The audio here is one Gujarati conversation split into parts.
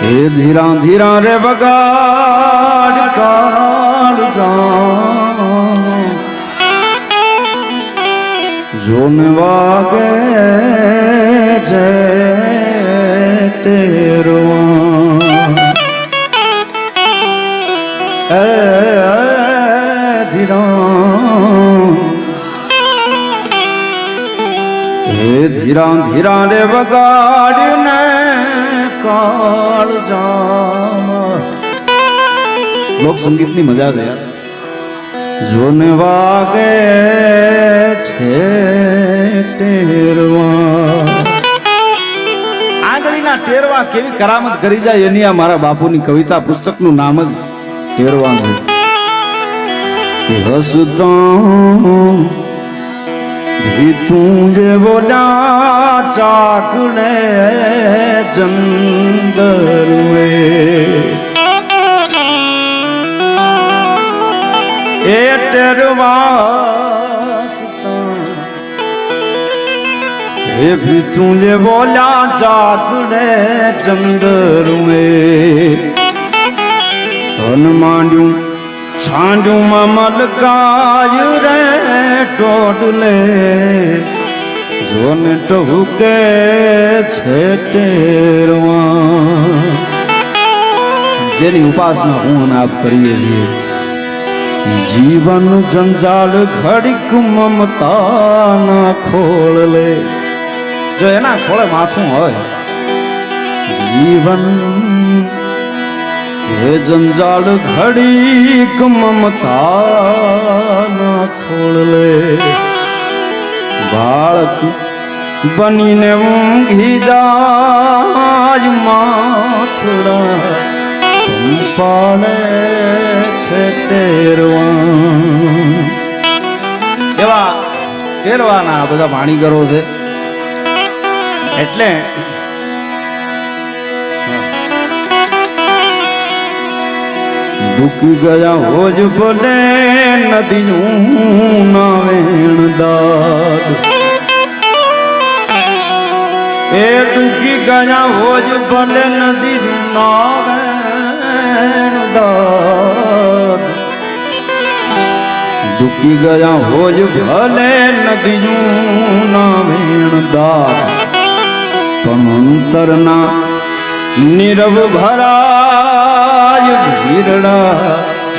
હે ધીરા ધીરા રે બગાડ કાળ જા જોન વાગે છે તેરવા એ ધીરા. હે ધીરા ધીરા રે વગાડ ને કાળ જામ. લોક સંગીતની મજા છે જોને વાગે છે ટેરવા. આંગળીના ટેરવા કેવી કરામત કરી જાય એની આ મારા બાપુની કવિતા પુસ્તકનું નામ જ ટેરવા છે. હસતા તું જેવો ચાકને ચંદરવે એ હે ભી તું જે બોલા ચાકને ચંદરવે ધન માંડ્યું છાંડ્યું માં મલકાય રે ટોડલે. જોન ટહુકે છે ટેરવા. જેની ઉપાસના હું આપ કરીએ છીએ. જીવન જંજાળ ઘડીક મમતાના ખોળ લે. જો એના ખોળે માથું હોય, જીવન હે જંજાળ ઘડીક મમતા ખોળલે બાળક બનીને ઊંઘી જાય માથડા પાડે છે ટેરવા એવા ટેરવાના બધા ભાણીગરો છે. એટલે ડૂકી ગયા હોજ ભલે નદીનું ના વેણ દાદ. એ ડૂકી ગયા હોજ ભલે નદીનું ના વેણ દાદ. ડૂકી ગયા હોજ ભલે નદીનું ના વેણ દાદ. પણ અંતરના નીરવ ભરાય ભીરડા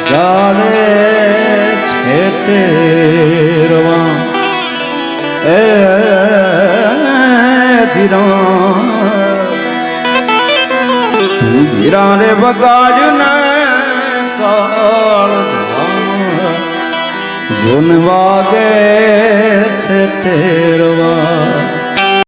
જાડે છે તેરવા. એ ધીરા તું ધીરા રે બગાડ ને કાળ જોન વાગે છે તેરવા.